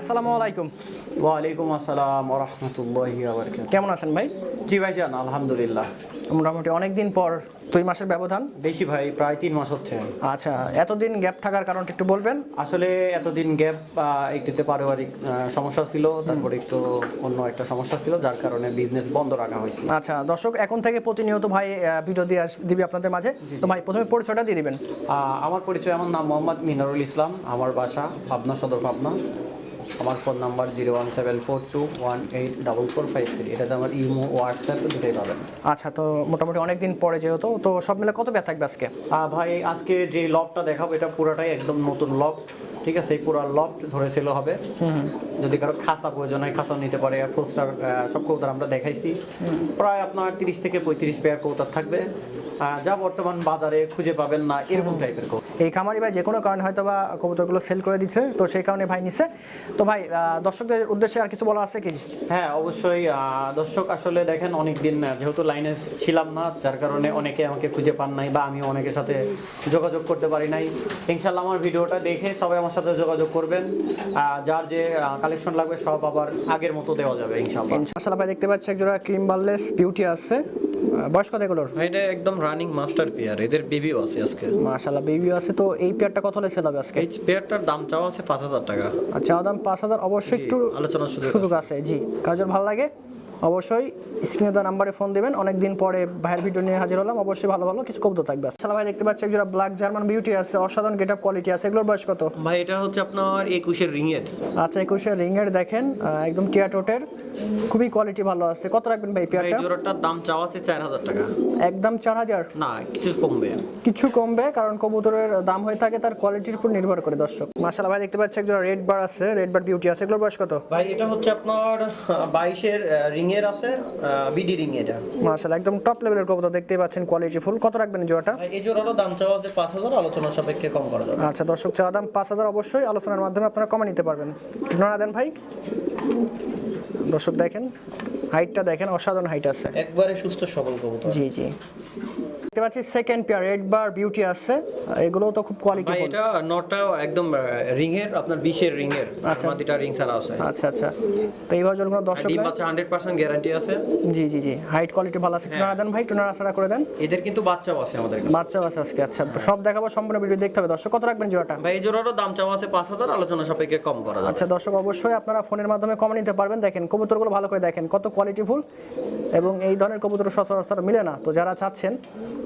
ভাই আসসালামু আলাইকুম। ওয়ালাইকুম আসসালাম রহমতুল্লাহি কেমন আছেন ভাই? জি ভাইজান আলহামদুলিল্লাহ। মোটামুটি অনেক দিন পর দুই মাসের ব্যবধান? বেশি ভাই প্রায় তিন মাস হচ্ছে। আচ্ছা এতদিন গ্যাপ থাকার কারণটা একটু বলবেন? আসলে এতদিন গ্যাপ একটিতে পারিবারিক সমস্যা ছিল তারপরে একটু অন্য একটা সমস্যা ছিল যার কারণে বিজনেস বন্ধ রাখা হয়েছিল আচ্ছা দর্শক এখন থেকে প্রতিনিয়ত ভাই ভিডিও দিয়ে দিবে আপনাদের মাঝে। তো ভাই প্রথমে পরিচয়টা দিয়ে দিবেন। আমার পরিচয় আমার নাম মোহাম্মদ মিনারুল ইসলাম। আমার বাসা পাবনা সদর পাবনা। আমার phone number zero one seven four two one eight double four five three. এটাতে আমার ইমো হোয়াটসঅ্যাপ দুটোই পাবেন। আচ্ছা তো মোটামুটি অনেক দিন পরে যেহেতু তো সব মিলে কত ব্যথা থাকবে আজকে? ভাই আজকে যে লকটা দেখাবো এটা পুরোটাই একদম নতুন লক। ঠিক আছে এই পুরো লক ধরে সেল হবে। যদি কারও খাসা প্রয়োজন হয় খাসা নিতে পারে পোস্টার সব কৌতার আমরা দেখাইছি। প্রায় আপনার তিরিশ থেকে পঁয়ত্রিশ পেয়ার কৌতার থাকবে। যা বর্তমান বাজারে খুঁজে পাবেন না এরকম টাইপের এই খামারি ভাই যে কোনো কারণে হয়তো বা কবুতরগুলো সেল করে দিচ্ছে তো সেই কারণে ভাই নিচ্ছে তো ভাই দর্শকদের উদ্দেশ্যে আর কিছু বলা আছে কি? হ্যাঁ অবশ্যই দর্শক আসলে দেখেন অনেক দিন যেহেতু লাইনে ছিলাম না যার কারণে অনেকে আমাকে খুঁজে পান নাই বা আমি অনেকের সাথে যোগাযোগ করতে পারি নাই। ইনশাল্লাহ আমার ভিডিওটা দেখে সবাই আমার সাথে যোগাযোগ করবেন। যার যে কালেকশন লাগবে সব আবার আগের মতো দেওয়া যাবে ইনশাল্লাহ মাসাল্লাহ ভাই দেখতে পাচ্ছি একজোড়া ক্রিম বার্লেস বিউটি আছে। আহ, বয়স কত এগুলোর? এটা একদম রানিং মাস্টার পেয়ার এদের বেবিও আছে আজকে। আছে। তো এই পেয়ারটা কত হলে সেল হবে আজকে? এই পেয়ারটার দাম চাওয়া আছে পাঁচ হাজার টাকা। আচ্ছা দাম পাঁচ হাজার অবশ্যই একটু আলোচনার সুযোগ সুযোগ আছে। জি। কাজের ভালো লাগে? অবশ্যই স্ক্রিনে দেওয়া নাম্বারে ফোন দিবেন। অনেকদিন পরে ভাইয়ের ভিডিও নিয়ে হাজির হলাম। অবশ্যই ভালো ভালো কিছু কবুতর থাকবে। আসলে ভাই দেখতে পাচ্ছি একজোড়া ব্ল্যাক জার্মান বিউটি আছে অসাধারণ গেট আপ কোয়ালিটি আছে। এগুলোর বয়স কত? ভাই এটা হচ্ছে আপনার একুশের রিং এর আচ্ছা একুশে রিংয়ের দেখেন একদম টিয়াটোটের খুবই কোয়ালিটি ভালো আছে। কত রাখবেন ভাই এই পেয়ারটা জোড়াটার দাম চাওয়া আছে চার হাজার টাকা। একদম চার হাজার? না কিছু কমবে। কিছু কমবে কারণ কবুতরের দাম হয়ে থাকে তার কোয়ালিটির উপর নির্ভর করে দর্শক। মাসালা ভাই দেখতে পাচ্ছি একজোড়া রেড বার আছে রেড বার বিউটি আছে। এগুলোর বয়স কত? ভাই এটা হচ্ছে আপনার বাইশের রিং এর আছে বিডি রিং এটা। একদম টপ লেভেলের কবুতর দেখতেই পাচ্ছেন কোয়ালিটি ফুল কত রাখবেন জোড়াটা? এই জোড়ারও দাম চাওয়া আছে পাঁচ হাজার আলোচনা সাপেক্ষে কম করা যাবে। আচ্ছা দর্শক চাওয়া দাম পাঁচ হাজার অবশ্যই। আলোচনার মাধ্যমে আপনারা কমে নিতে পারবেন। ঠিকানা দেন ভাই। দর্শক দেখেন হাইটটা দেখেন অসাধারণ হাইট আছে। একবারে সুস্থ সবল কবুতর। জি জি। দেখতে পাচ্ছি second pair red bar beauty আছে। এগুলোও তো খুব কোয়ালিটি ভাই এটা নটটাও একদম রিং এর আপনার বিশের রিং এর আচ্ছা। মাদিটা রিং ছাড়া আছে। আচ্ছা আচ্ছা। তো এইভাবে যদি কোনো দর্শক ডিম বাচ্চা হান্ড্রেড পার্সেন্ট গ্যারান্টি আছে। জি জি জি। হাইট কোয়ালিটি ভালো আছে। ঠিকানা দেন ভাই টুনার আশাটা করে দেন। এদের কিন্তু বাচ্চাও আছে আমাদের কাছে। বাচ্চা আছে আজকে আচ্ছা। সব দেখাবো সম্পূর্ণ ভিডিও দেখতে হবে। দর্শক কত রাখবেন জোড়াটা? ভাই এই জোড়ারও দাম চাওয়া আছে পাঁচ হাজার আলোচনা সাপেক্ষে কম করা যাবে। আচ্ছা দর্শক অবশ্যই আপনারা ফোনের মাধ্যমে কমে নিতে পারবেন। দেখেন কবুতরগুলো ভালো করে দেখেন কত কোয়ালিটি ফুল। এবং এই ধরনের কবুতর সচরাচর মিলে না। তো যারা চাচ্ছেন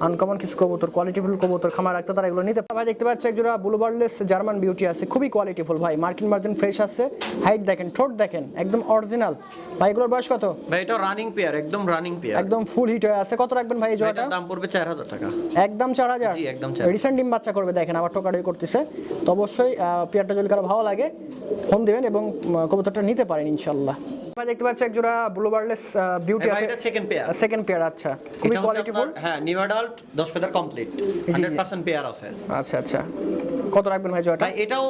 আনকমন কিছু কবুতর কোয়ালিটি ফুল কবুতর খামার রাখতে তারা এগুলো নিতে ভাই দেখতে পাচ্ছি একজোড়া ব্লুবার্ডলেস জার্মান বিউটি আছে খুবই কোয়ালিটি ফুল ভাই। মার্কিন মার্জিন ফ্রেশ আছে হাইট দেখেন ঠোঁট দেখেন একদম অরিজিনাল ভাই এগুলোর বয়স কত? ভাই এটা রানিং পেয়ার একদম রানিং পেয়ার একদম ফুল হিট হয়ে আছে। কত রাখবেন ভাই এই জোড়াটা? দাম পড়বে চার হাজার টাকা। একদম চার হাজার? জি, একদম 4,000 রিসেন্ট ডিম বাচ্চা করবে দেখেন আবার টোকাটাই করতেছে। তো অবশ্যই পেয়ারটা যদি কারও ভালো লাগে ফোন দিবেন এবং কবুতরটা নিতে পারেন ইনশাল্লাহ। দেখতে পাচ্ছি একজোড়া ব্লুবার্ডলেস বিউটি ভাই আছে। এটা সেকেন্ড পেয়ার সেকেন্ড পেয়ার আচ্ছা। খুবই হ্যাঁ নিউ অ্যাডাল্ট দশ pair complete hundred percent pair আছে। আচ্ছা আচ্ছা। কত রাখবেন ভাই জোড়াটা? ভাই এটাও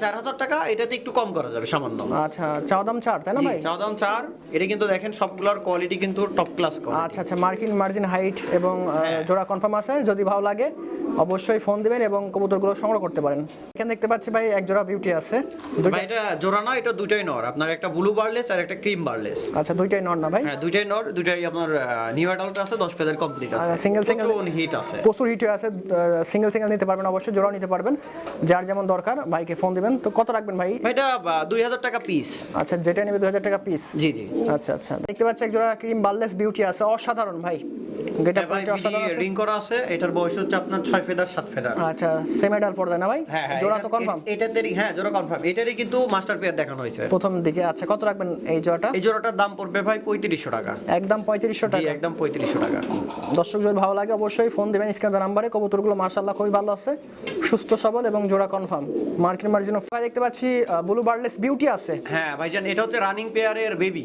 চার হাজার টাকা এটাতে একটু কম করা যাবে সামান্য। আচ্ছা চাওয়া দাম চার তাই না ভাই? চাওয়া দাম চার। এটা কিন্তু দেখেন সবগুলোর কোয়ালিটি কিন্তু টপ ক্লাস আচ্ছা আচ্ছা মার্কিন মার্জিন হাইট এবং হ্যাঁ। জোড়া কনফার্ম আছে যদি ভালো লাগে অবশ্যই ফোন দিবেন এবং কবুতরগুলো সংগ্রহ করতে পারেন। এখানে দেখতে পাচ্ছি ভাই এক জোড়া বিউটি আছে। এটা জোড়া না এটা দুটোই নর। আপনার একটা ব্লু বার্লেস আর একটা ক্রিম বার্লেস আচ্ছা দুইটাই নর না ভাই? হ্যাঁ দুইটাই নর দুইটাই আপনার নিউ অ্যাডাল্ট আছে দশ পেয়ার কমপ্লিট আছে। single single- হিট আছে। প্রচুর হিট আছে সিঙ্গেল সিঙ্গেল নিতে পারবেন অবশ্যই জোড়াও নিতে পারবেন। যার যেমন দরকার ভাইকে ফোন দিবেন। তো কত রাখবেন ভাই? এটা দুই হাজার টাকা পিস আচ্ছা যেটা নেবে দু হাজার টাকা পিস জি জি। আচ্ছা আচ্ছা। দেখতে এক জোড়া ক্রিম বার্লেস বিউটি আছে অসাধারণ ভাই। গেটা হ্যাঁ অসাধারণ রিং করা আছে এটার বয়স হচ্ছে আপনার ছয় ফেদার সাত ফেদার। আচ্ছা সেমেডাল পর্দায় না ভাই? হ্যাঁ হ্যাঁ জোড়া তো কনফার্ম এ- এটাতেরই হ্যাঁ জোড়া কনফার্ম এটারই কিন্তু মাস্টার পেয়ার দেখানো হয়েছে। প্রথম দিকে। আচ্ছা কত রাখবেন এই জোড়াটা? এই জোড়াটার দাম পড়বে ভাই পঁয়ত্রিশশো টাকা। একদম পঁয়ত্রিশশো টাকা। একদম পঁয়ত্রিশশো টাকা। দর্শক যদি ভালো লাগে অবশ্যই ফোন দেবেন স্ক্রিনের নাম্বারে। কবুতরগুলো মাশাআল্লাহ খুবই ভালো আছে। সুস্থ সবল এবং জোড়া কনফার্ম মার্কিন মার্জিন ভাই দেখতে পাচ্ছি ব্লু বার্লেস বিউটি আছে। হ্যাঁ ভাইজান এটা হচ্ছে রানিং পেয়ারের বেবি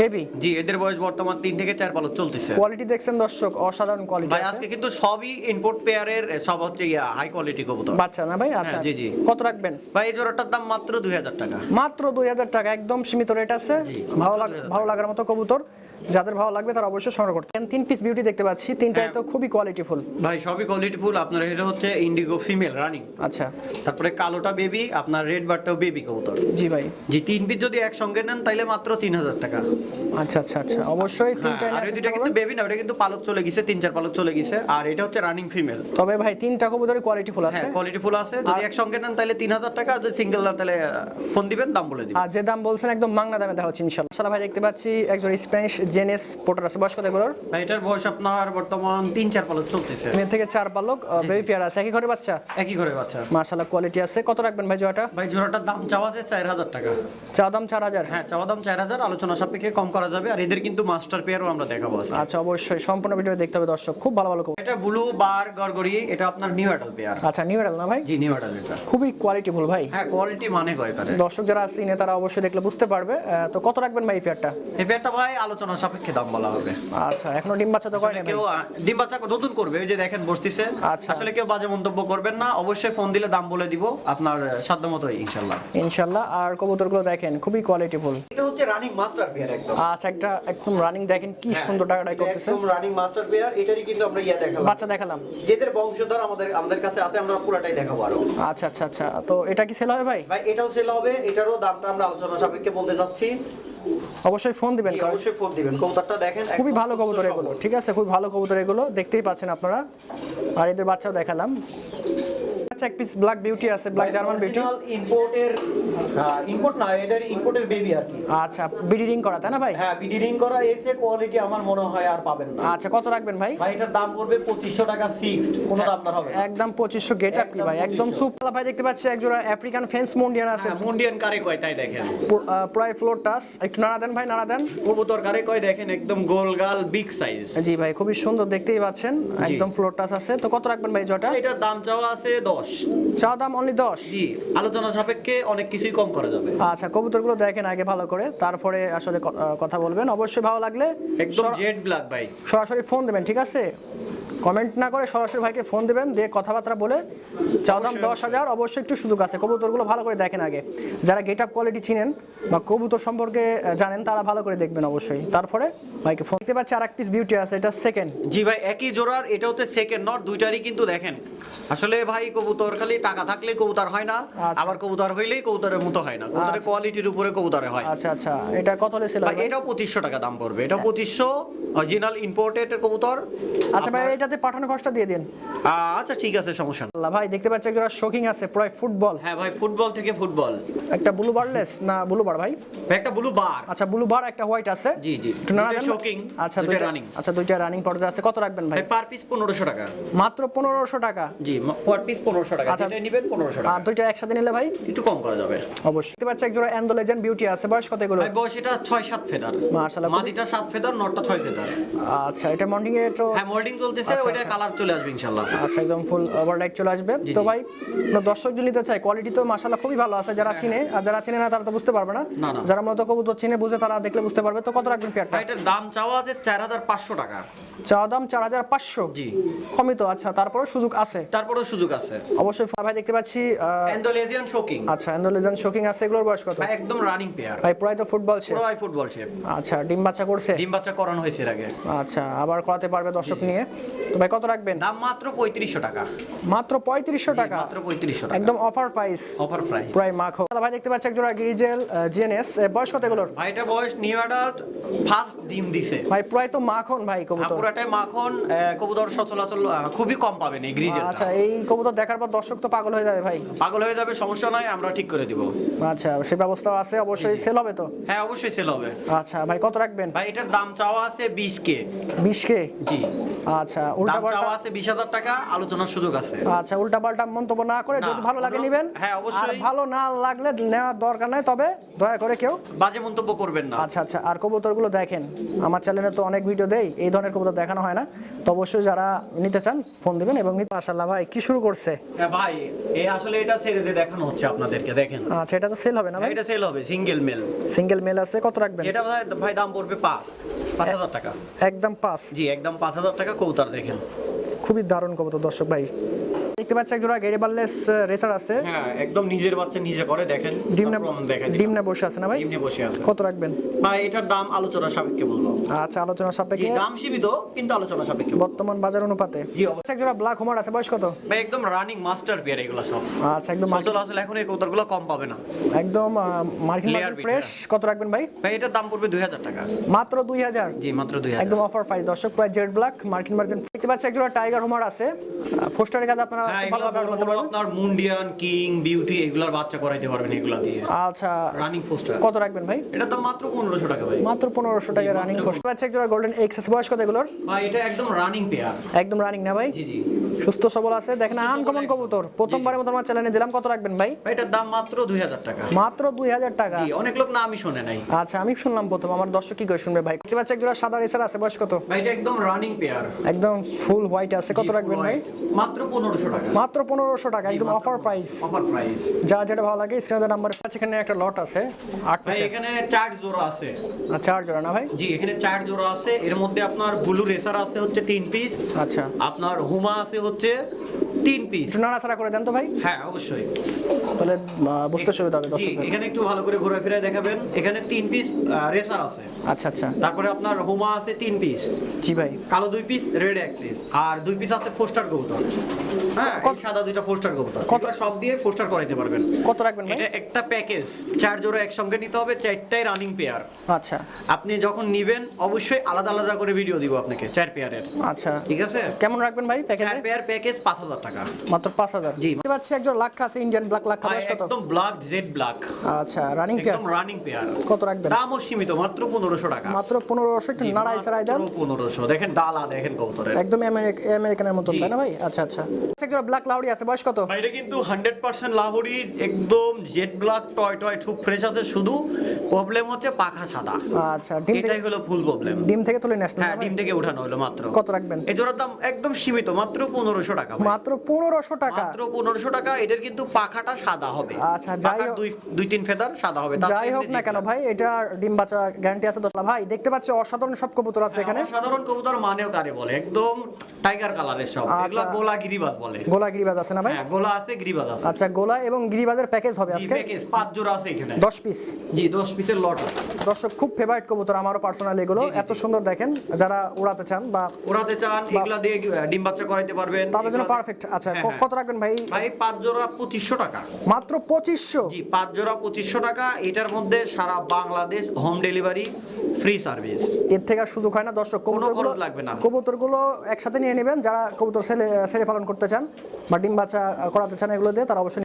বেবি জি এদের বয়স বর্তমান তিন থেকে চার পালক চলতেছে। কোয়ালিটি দেখছেন দর্শক অসাধারণ কোয়ালিটি ভাই আজকে কিন্তু সবই ইম্পোর্ট পেয়ারের সব হচ্ছে ইয়া হাই কোয়ালিটি কবুতর। বাচ্চা না ভাই? আচ্ছা। হ্যাঁ, জি, জি। কত রাখবেন? ভাই এই জোড়াটার দাম মাত্র দুই হাজার টাকা। মাত্র দুই হাজার টাকা একদম সীমিত রেট আছে। ভালো লাগ ভালো লাগার মতো কবুতর। যাদের ভালো লাগবে তারা অবশ্যই সংগ্রহ করতে পারেন। তিন পিস বিউটি দেখতে পাচ্ছি তিনটাই তো খুবই কোয়ালিটিফুল ভাই সবই কোয়ালিটিফুল আপনার এটা হচ্ছে ইন্ডিগো ফিমেল রানিং আচ্ছা। তারপরে কালোটা বেবি আপনার রেড বারটাও বেবি কবুতর। জি ভাই। জি তিন পিস যদি একসঙ্গে নেন তাইলে মাত্র তিন হাজার টাকা। আচ্ছা আচ্ছা আচ্ছা। অবশ্যই হ্যাঁ, তিনটাই আর ওই কিন্তু বেবি না ওটা কিন্তু পালক চলে গেছে তিন চার পালক চলে গেছে। আর এটা হচ্ছে রানিং ফিমেল তবে ভাই তিনটা কবুতরই কোয়ালিটিফুল আছে। হ্যাঁ কোয়ালিটিফুল আছে। যদি একসঙ্গে নেন তাহলে তিন হাজার টাকা। আর যদি সিঙ্গেল নেন তাহলে ফোন দিবেন দাম বলে দিবেন। আর যে দাম বলছেন একদম মাংনা দামে দেওয়া হচ্ছে ইনশাল্লাহ সালা ভাই দেখতে পাচ্ছি একজন স্প্যানিশ জেনেস পোটার আছে বয়স কত এগুলোর এটার বয়স আপনার বর্তমান তিন চার পালক চলতেছে। মেয়ে থেকে চার পালক বেবি পেয়ার আছে। একই ঘরে বাচ্চা? একই করে বাচ্চা। মাশাল্লাহ কোয়ালিটি আছে। কত রাখবেন ভাই জোয়াটা ভাই জোড়াটার দাম চাওয়া যায় চার হাজার টাকা। চা দাম চার হাজার? হ্যাঁ চাওয়া দাম চার হাজার। আলোচনা সাপেক্ষে কম করা যাবে। আর এদের কিন্তু মাস্টার পেয়ারও আমরা দেখাবো আচ্ছা অবশ্যই। সম্পূর্ণ ভিডিও দেখতে হবে দর্শক। খুব ভালো ভালো। এটা ব্লু বার গড়গড়ি এটা আপনার নিউ অ্যাডাল পেয়ার আচ্ছা নিউ এডাল না ভাই? জি নিউ অ্যাডাল এটা। খুবই কোয়ালিটিফুল ভাই। হ্যাঁ কোয়ালিটি মানে কয় করে দর্শক যারা চিনে তারা অবশ্যই দেখলে বুঝতে পারবে। তো কত রাখবেন ভাই এই পেয়ারটা এই পেয়ারটা ভাই আলোচনা সাপেক্ষে দাম বলা হবে। আচ্ছা এখনও ডিম বাচ্চা তো করে কেউ ডিম বাচ্চা নতুন করবে ওই যে দেখেন বসতিছে। আচ্ছা। আসলে কেউ বাজে মন্তব্য করবেন না অবশ্যই ফোন দিলে দাম বলে দিব আপনার সাধ্য মতোই ইনশাল্লাহ। ইনশাল্লাহ আর কবুতরগুলো দেখেন খুবই কোয়ালিটিফুল এটা হচ্ছে রানিং মাস্টার পেয়ার একদম। আচ্ছা একটা একদম রানিং দেখেন কি সুন্দর টাকাটাই করতেছে। একদম রানিং মাস্টার পেয়ার এটারই কিন্তু আমরা ইয়া দেখালাম। বাচ্চা দেখালাম। যেদের বংশধর আমাদের আমাদের কাছে আছে আমরা পুরাটাই দেখাবো আরও। আচ্ছা আচ্ছা আচ্ছা তো এটা কি সেল হবে ভাই? ভাই এটাও সেল হবে এটারও দামটা আমরা আলোচনা সাপেক্ষে বলতে যাচ্ছি অবশ্যই ফোন দিবেন অবশ্যই ফোন কবুতরটা দেখেন খুবই ভালো কবুতর এগুলো। ঠিক আছে খুব ভালো কবুতর এগুলো। দেখতেই পাচ্ছেন আপনারা। আর এদের বাচ্চাও দেখালাম। এক পিস ব্ল্যাক বিউটি আছে ব্ল্যাক জার্মান বিউটি ইম্পোর্টের ইম্পোর্ট না এটার ইম্পোর্টের বেবি আর কি। আচ্ছা বিডি রিং করা তাই না ভাই? হ্যাঁ বিডিং করা এর যে কোয়ালিটি আমার মনে হয় আর পাবেন না। আচ্ছা কত রাখবেন ভাই? ভাই এটার দাম পড়বে পঁচিশশো টাকা ফিক্সড কোনো দাম দর হবে একদম পঁচিশশো গেট আপ কি ভাই একদম সুপার ভাই দেখতে পাচ্ছি একজোড়া আফ্রিকান ফেন্স মুন্ডিয়ান আছে। হ্যাঁ মুন্ডিয়ান কারে কয় তাই দেখেন। প্রায় ফ্লোর টাস। একটু নাড়া দেন ভাই নাড়া দেন। কবুতর কারে কয় দেখেন একদম গোল গাল বিগ সাইজ জি ভাই খুবই সুন্দর দেখতেই পাচ্ছেন। একদম ফ্লোর টাস আছে। তো কত রাখবেন ভাই জটা এটার দাম চাওয়া আছে দশ। চা দাম অনলি দশ। জি আলোচনা সাপেক্ষে অনেক কিছুই কম করা যাবে। আচ্ছা কবুতরগুলো দেখেন আগে ভালো করে তারপরে আসলে কথা বলবেন। অবশ্যই ভালো লাগলে একদম জেড ব্ল্যাক ভাই। সরাসরি ফোন দেবেন ঠিক আছে? কমেন্ট না করে সরাসরি ভাইকে ফোন দেবেন দিয়ে কথাবার্তা বলে চাও দাম দশ হাজার অবশ্যই। একটু সুযোগ আছে। কবুতরগুলো ভালো করে দেখেন আগে। যারা গেট আপ কোয়ালিটি চিনেন বা কবুতর সম্পর্কে জানেন তারা ভালো করে দেখবেন অবশ্যই। তারপরে ভাইকে ফোন দিতে পারছি আর এক পিস বিউটি আছে এটা সেকেন্ড জি ভাই একই জোড়ার এটাও তো সেকেন্ড নট দুইটারই কিন্তু দেখেন। আসলে ভাই কবুতর খালি টাকা থাকলে কবুতর হয় না আচ্ছা। আবার কবুতর হইলেই কবুতরের মতো হয় না। কবুতরের আচ্ছা। কোয়ালিটির উপরে কবুতরে হয়। আচ্ছা আচ্ছা। এটা কত লেছিল ভাই এটাও পঁচিশশো টাকা দাম পড়বে। এটা পঁচিশশো অরিজিনাল ইম্পোর্টেড কবুতর। আচ্ছা ভাই আপনার- এটাতে পাঠানো খরচটা দিয়ে দিন। আচ্ছা ঠিক আছে সমস্যা আল্লাহ ভাই দেখতে পাচ্ছি একজোড়া শোকিং আছে প্রায় ফুটবল। হ্যাঁ ভাই ফুটবল থেকে ফুটবল। একটা ব্লু বারলেস না ব্লু বার ভাই একটা ব্লু বার আচ্ছা ব্লু বার একটা হোয়াইট আছে। জি, জি। একটু নাড়া দেন। shocking, আচ্ছা দুইটা দুইটা running। আচ্ছা দুইটা রানিং পর্যায়ে আছে। কত রাখবেন ভাই? ভাই পার পিস পনেরোশো টাকা। মাত্র পনেরোশো টাকা? জি পার পিস পনেরোশো টাকা। আচ্ছা। যেটা নিবেন পনেরোশো আর টাকা দুইটা একসাথে নিলে ভাই? একটু কম করা যাবে। অবশ্যই। দেখতে পাচ্ছি একজোড়া অ্যান্ডো লেজেন্ড বিউটি আছে। বয়স কত এগুলো? ভাই বয়স এটা ছয় সাত ফেদার। মাশাআল্লাহ, মাদিটা সাত ফেদার নটটা ছয় ফেদার। আচ্ছা এটা মর্নিং এ তো হ্যাঁ মোল্ডিং চলতেছে ওইটা আচ্ছা। কালার চলে আসবে ইনশাল্লাহ আচ্ছা একদম ফুল ওভারলাইট চলে আসবে। তো ভাই দর্শক যদি নিতে চায় কোয়ালিটি তো মাশাআল্লাহ খুবই ভালো আছে। যারা চিনে আর যারা চিনে না তারা তো বুঝতে পারবে না। না, না। যারা মূলত কবুতর চিনে বুঝে তারা দেখলে বুঝতে পারবে। তো কত রাখবেন পেয়ারটা এটার দাম চাওয়া আছে চার হাজার পাঁচশো টাকা। চাওয়া দাম চার হাজার পাঁচশো? জি। কমই তো আচ্ছা তারপরেও সুযোগ আছে। তারপরেও সুযোগ আছে। অবশ্যই ভাই দেখতে পাচ্ছি অ্যান্ডোলেজিয়ান শোকিং আচ্ছা শোকিং আছে। এগুলোর বয়স কত? ভাই একদম রানিং পেয়ার ভাই প্রায় তো ফুটবল ফুটবল শেপ আচ্ছা ডিম বাচ্চা করছে? ডিম বাচ্চা করানো হয়েছে এর আগে। আচ্ছা আবার করাতে পারবে দর্শক নিয়ে। তো ভাই কত রাখবেন? দাম মাত্র পঁয়ত্রিশশো টাকা। মাত্র পঁয়ত্রিশশো টাকা? মাত্র পঁয়ত্রিশশো টাকা। একদম অফার প্রাইস অফার প্রাইস প্রায় মাখো। ভাই দেখতে পাচ্ছি একজোড়া গিরিজেল জিএনএস বয়স কত এগুলোর? ভাই এটা বয়স নিউ অ্যাডাল্ট ফার্স্ট ডিম দিছে। ভাই প্রায় তো মাখন ভাই কবুতর। পুরাটাই মাখন কবুতর সচলাচল খুবই কম পাবেন এই গ্রিজেল আচ্ছা এই কবুতর দেখার পর দর্শক তো পাগল হয়ে যাবে ভাই। পাগল হয়ে যাবে সমস্যা নাই আমরা ঠিক করে দিব। আচ্ছা সে ব্যবস্থাও আছে অবশ্যই সেল হবে তো? হ্যাঁ অবশ্যই সেল হবে। আচ্ছা ভাই কত রাখবেন? ভাই এটার দাম চাওয়া আছে বিশ কে। বিশ কে? জি। আচ্ছা দাম চাওয়া আছে বিশ হাজার টাকা আলোচনার সুযোগ আছে। আচ্ছা উল্টা মন্তব্য না করে যদি ভালো লাগে নেবেন। হ্যাঁ, অবশ্যই। আর ভালো না লাগলে নেওয়ার দরকার নাই তবে দয়া করে কেউ বাজে মন্তব্য করবেন না। আচ্ছা আচ্ছা আর কবুতরগুলো দেখেন আমার চ্যানেলে তো অনেক ভিডিও দেই এই ধরনের কবুতর দেখানো হয় না। তো অবশ্যই যারা নিতে চান ফোন দিবেন এবং মাশাআল্লাহ ভাই কি শুরু করছে? হ্যাঁ ভাই এই আসলে এটা ছেড়ে দিয়ে দেখানো হচ্ছে আপনাদেরকে দেখেন। আচ্ছা এটা তো সেল হবে না ভাই? এটা সেল হবে সিঙ্গেল মেল সিঙ্গেল মেল আছে কত রাখবেন? এটা ভাই দাম পড়বে পাঁচ পাঁচ হাজার টাকা। একদম পাস জি একদম পাঁচ হাজার টাকা কৌতার দেখেন। খুবই দারুণ কবুতর দর্শক ভাই। দেখতে পাচ্ছি একজোড়া গেরিবারলেস রেসার আছে। হ্যাঁ একদম নিজের বাচ্চা নিজে করে দেখেন। ডিম না দেখাই ডিম না বসে আছে না ভাই? ডিম বসে আছে। কত রাখবেন? ভাই এটার দাম আলোচনা সাপেক্ষে বলব। আচ্ছা আলোচনা সাপেক্ষে। দাম সীমিত কিন্তু আলোচনা সাপেক্ষে বর্তমান বাজার অনুপাতে। জি অবশ্যই। আচ্ছা একজোড়া ব্ল্যাক হোমার আছে বয়স কত? ভাই একদম রানিং মাস্টার পেয়ার এগুলো সব। আচ্ছা একদম সচল আসলে এখন এই কবুতরগুলো কম পাবে না। একদম মার্কিন Layer bit, ফ্রেশ কত রাখবেন ভাই? ভাই এটার দাম পড়বে দুই হাজার টাকা। মাত্র দুই হাজার? জি মাত্র দুই হাজার। একদম অফার প্রাইস দর্শক প্রায় জেড ব্ল্যাক মার্কিন মার্জিন দেখতে পাচ্ছি একজোড়া টাইগার হোমার আছে। ফোস্টারের কাছে আপনারা খুব এগুলো ভালোভাবে বড় করতে বড় পারবেন। আপনার মুন্ডিয়ান কিং বিউটি এগুলার বাচ্চা করাইতে পারবেন এগুলা দিয়ে। আচ্ছা রানিং পোস্টার কত রাখবেন ভাই? দাম মাত্র পনেরোশো টাকা ভাই। মাত্র পনেরোশো টাকা রানিং মাত্র কষ্ট একজোড়া গোল্ডেন এক্স বয়স কত এগুলোর? ভাই এটা একদম রানিং পেয়ার একদম রানিং না ভাই? জি জি। সুস্থ সবল আছে। দেখেন আনকমন কবুতর। প্রথমবারের মতো আমার চ্যানেলে দিলাম। কত রাখবেন ভাই? এটার দাম মাত্র দুই হাজার টাকা। মাত্র দুই হাজার টাকা। জি অনেক লোক না আমি শোনে নাই। আচ্ছা আমি শুনলাম প্রথম। আমার দর্শক কি করে শুনবে ভাই? দেখতে পাচ্ছি একজোড়া সাদা রেসার আছে। বয়স কত? ভাই এটা একদম রানিং পেয়ার একদম ফুল হোয়াইট আছে। কত রাখবেন ভাই? মাত্র পনেরোশো টাকা। মাত্র পনেরোশো টাকা একদম অফার প্রাইস অফার প্রাইস যা যেটা ভালো লাগে স্ক্রিনে নাম্বার আছে এখানে একটা লট আছে আট ভাই এখানে চার জোড়া আছে। চার জোড়া না ভাই? জি এখানে চার জোড়া আছে। এর মধ্যে আপনার ব্লু রেসার আছে হচ্ছে তিন পিস আচ্ছা। আপনার হুমা আছে হচ্ছে তিন পিস একটু নাড়াচাড়া করে দেন তো ভাই। হ্যাঁ অবশ্যই। তাহলে বুঝতে সুবিধা হবে জি এখানে একটু ভালো করে ঘুরে ফিরে দেখাবেন। এখানে তিন পিস রেসার আছে। আচ্ছা আচ্ছা। তারপরে আপনার হুমা আছে তিন পিস জি ভাই। কালো দুই পিস রেড এক পিস আর দুই পিস আছে পোস্টার কবুতর। হ্যাঁ সাদা দুইটা পোস্টার কবুতর। কত- কত সব দিয়ে পোস্টার করাইতে পারবেন। কত রাখবেন এটা একটা প্যাকেজ চার জোড়া একসঙ্গে নিতে হবে চারটাই রানিং পেয়ার আচ্ছা। আপনি যখন নিবেন অবশ্যই আলাদা আলাদা করে ভিডিও দিব আপনাকে চার পেয়ারের আচ্ছা। ঠিক আছে? কেমন রাখবেন ভাই প্যাকেজে চার পেয়ার প্যাকেজ পাঁচ হাজার টাকা। মাত্র পাঁচ হাজার। জি। দেখতে পাচ্ছি একজন লাক্ষা আছে ইন্ডিয়ান ব্ল্যাক লাক্ষা ভাই, কত একদম ব্ল্যাক জেড ব্ল্যাক আচ্ছা রানিং পেয়ার একদম রানিং পেয়ার কত রাখবেন? দামও সীমিত মাত্র পনেরোশো টাকা। মাত্র পনেরোশো একটু নাড়াই সারাই দেন। পনেরোশো। দেখেন ডালা দেখেন কবুতরের। একদম আমেরিকানের মতন তাই না ভাই? আচ্ছা আচ্ছা। একজন ব্ল্যাক লাউডি আছে বয়স কত ভাই, এটা কিন্তু হান্ড্রেড পার্সেন্ট লাহোরি একদম জেড ব্ল্যাক টয় টয় খুব ফ্রেশ আছে। শুধু প্রবলেম হচ্ছে পাখা সাদা। আচ্ছা ডিম থেকে হলো ফুল প্রবলেম ডিম থেকে তুলে হ্যাঁ ডিম থেকে উঠানো হলো মাত্র। কত রাখবেন? এই জোড়ার দাম একদম সীমিত মাত্র পনেরোশো টাকা মাত্র পনেরোশো টাকা। মাত্র পনেরোশো টাকা এটার কিন্তু পাখাটা সাদা হবে। আচ্ছা, যাই হোক- দুই তিন ফেদার সাদা হবে। যাই হোক না কেন ভাই এটা ডিম বাচ্চা গ্যারান্টি আছে দশ ভাই দেখতে পাচ্ছি অসাধারণ সব কবুতর আছে এখানে। হ্যাঁ, সাধারণ কবুতর মানেও কারে বলে? একদম টাইগার কালারের সব। আচ্ছা। এগুলা গোলা গিরিবাজ বলে। গোলা গিরিবাজ আছে না ভাই? হ্যাঁ গোলা আছে গিরিবাজ আছে। আচ্ছা গোলা এবং গিরিবাজের প্যাকেজ হবে আজকে? প্যাকেজ পাঁচ জোড়া আছে এখানে। দশ পিস জি দশ পিসের লট দর্শক খুব ফেভারিট কবুতর আমারও পার্সোনাল এগুলো। এত সুন্দর দেখেন যারা উড়াতে চান বা ওড়াতে চান এগুলা দিয়ে ডিম বাচ্চা করাইতে পারবেন। তাদের জন্য পারফেক্ট আচ্ছা হ্যাঁ, হ্যাঁ। কত রাখবেন ভাই? ভাই পাঁচ জোড়া পঁচিশশো টাকা। মাত্র পঁচিশশো? জি পাঁচ জোড়া পঁচিশশো টাকা। এটার মধ্যে সারা Bangladesh home delivery free service. এর থেকে সুযোগ হয় না দর্শক কোনো কবুতরগুলো লাগবে না। কবুতরগুলো একসাথে নিয়ে নেবেন। যারা কবুতর ছেলে ছেলে পালন করতে চান বা ডিম বাচ্চা করাতে চান এগুলো দিয়ে তারা অবশ্যই